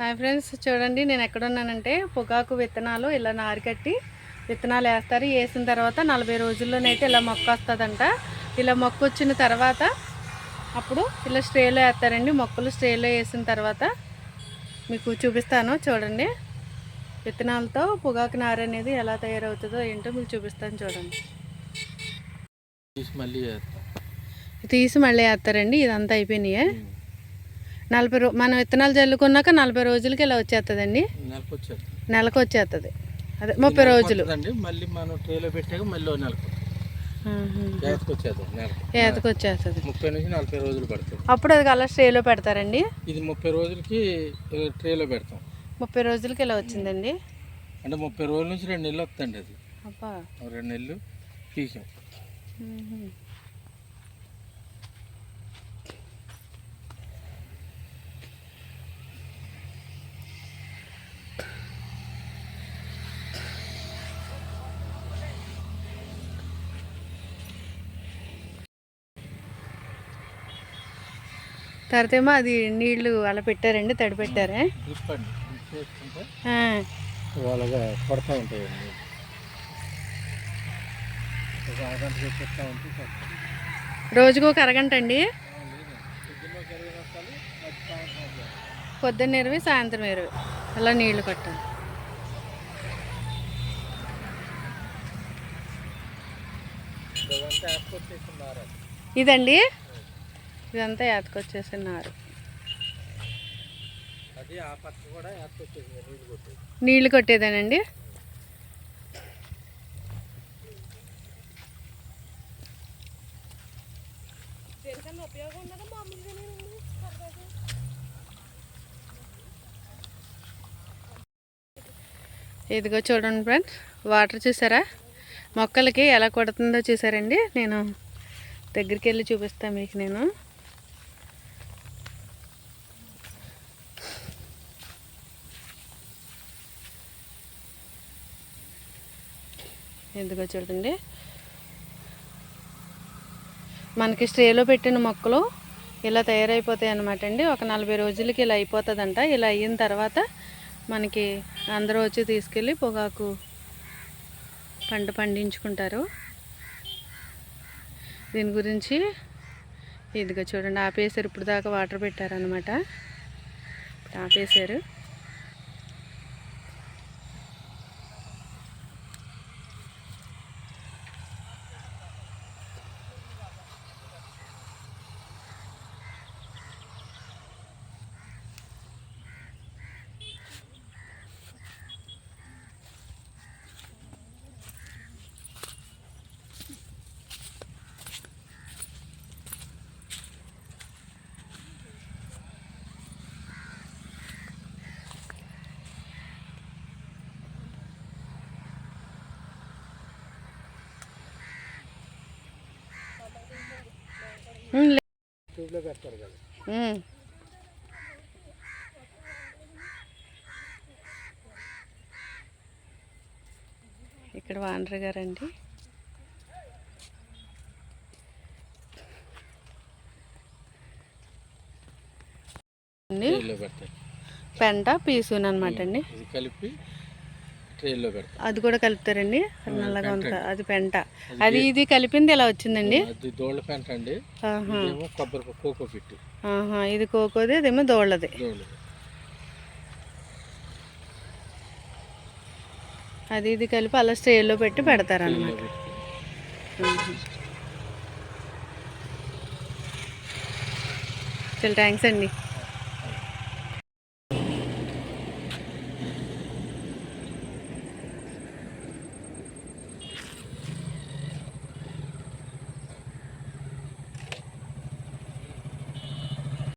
Hi friends చూడండి నేను ఎక్కడున్నానంటే పొగాకు విత్తనాలు ఇలా నారికట్టి విత్తనాలు వేస్తారు. వేసిన తర్వాత నలభై రోజుల్లోనైతే ఇలా మొక్క వస్తుందంట. ఇలా మొక్క వచ్చిన తర్వాత అప్పుడు ఇలా స్ట్రేలో వేస్తారండి. మొక్కలు స్ట్రేలో వేసిన తర్వాత మీకు చూపిస్తాను చూడండి. విత్తనాలతో పొగాకు నార అనేది ఎలా తయారవుతుందో ఏంటో మీకు చూపిస్తాను చూడండి. తీసి మళ్ళీ తీసి మళ్ళీ వేస్తారండి. ఇదంతా అయిపోయినాయే. నలభై రో మనం విత్తనాలు చల్లుకున్నాక నలభై రోజులకి ఇలా వచ్చేస్తుందండి నెలకు వచ్చేస్తాం నెలకు వచ్చేస్తుంది అదే ముప్పై రోజులు. మళ్ళీ మనం ట్రేలో పెట్టాక మళ్ళీ నెలకు ముప్పై నుంచి నలభై రోజులు పడుతుంది. అప్పుడు అది అలా స్ట్రేలో పెడతారండి? ఇది ముప్పై రోజులకి ట్రేలో పెడతాం. ముప్పై రోజులకి ఇలా వచ్చిందండి? అంటే ముప్పై రోజుల నుంచి రెండు నెలలు వస్తుంది అది. రెండు నెలలు పీకాం తర్వాత ఏమో అది నీళ్ళు అలా పెట్టారండి తడి పెట్టారే సరిపోతుంది. రోజుకు ఒక అరగంట అండి. పొద్దున్న ఇరవై సాయంత్రం ఇరవై. అలా నీళ్ళు కొట్టాలి. ఇదండి? ఇదంతా ఏతకొచ్చేసినారు నీళ్ళు కొట్టేదేనండి? ఇదిగో చూడండి ఫ్రెండ్స్ వాటర్ చూసారా? మొక్కలకి ఎలా కొడుతుందో చూసారండి? నేను దగ్గరికి వెళ్ళి చూపిస్తాను మీకు నేను. ఎందుకో చూడండి. మనకి స్ట్రేలో పెట్టిన మొక్కలు ఇలా తయారైపోతాయి అన్నమాట అండి. ఒక నలభై రోజులకి ఇలా అయిపోతుందంట. ఇలా అయిన తర్వాత మనకి అందరూ వచ్చి తీసుకెళ్ళి పొగాకు పంట పండించుకుంటారు. దీని గురించి ఇదిగో చూడండి ఆపేసారు ఇప్పుడు దాకా వాటర్ పెట్టారనమాట ఇప్పుడు ట్యూబ్లో పెడతారు కదా ఉమ్. ఇక్కడ వానర్ గారండి పెంట పీసుని అనమాట అండి. కలిపి అది కూడా కలుపుతారండి? నల్లగా ఉంటుంది. అది పెంట. అది ఇది కలిపింది ఇలా వచ్చిందండి? దోళ్ళ పెంట అండి. కొబ్బరి కోకో పిట్టు. ఇది కోకోది అదేమో దోళ్ళది. దోళ్ళు అది ఇది కలిపి అలా స్టేల్లో పెట్టి పెడతారనమాట చాలా థ్యాంక్స్ అండి.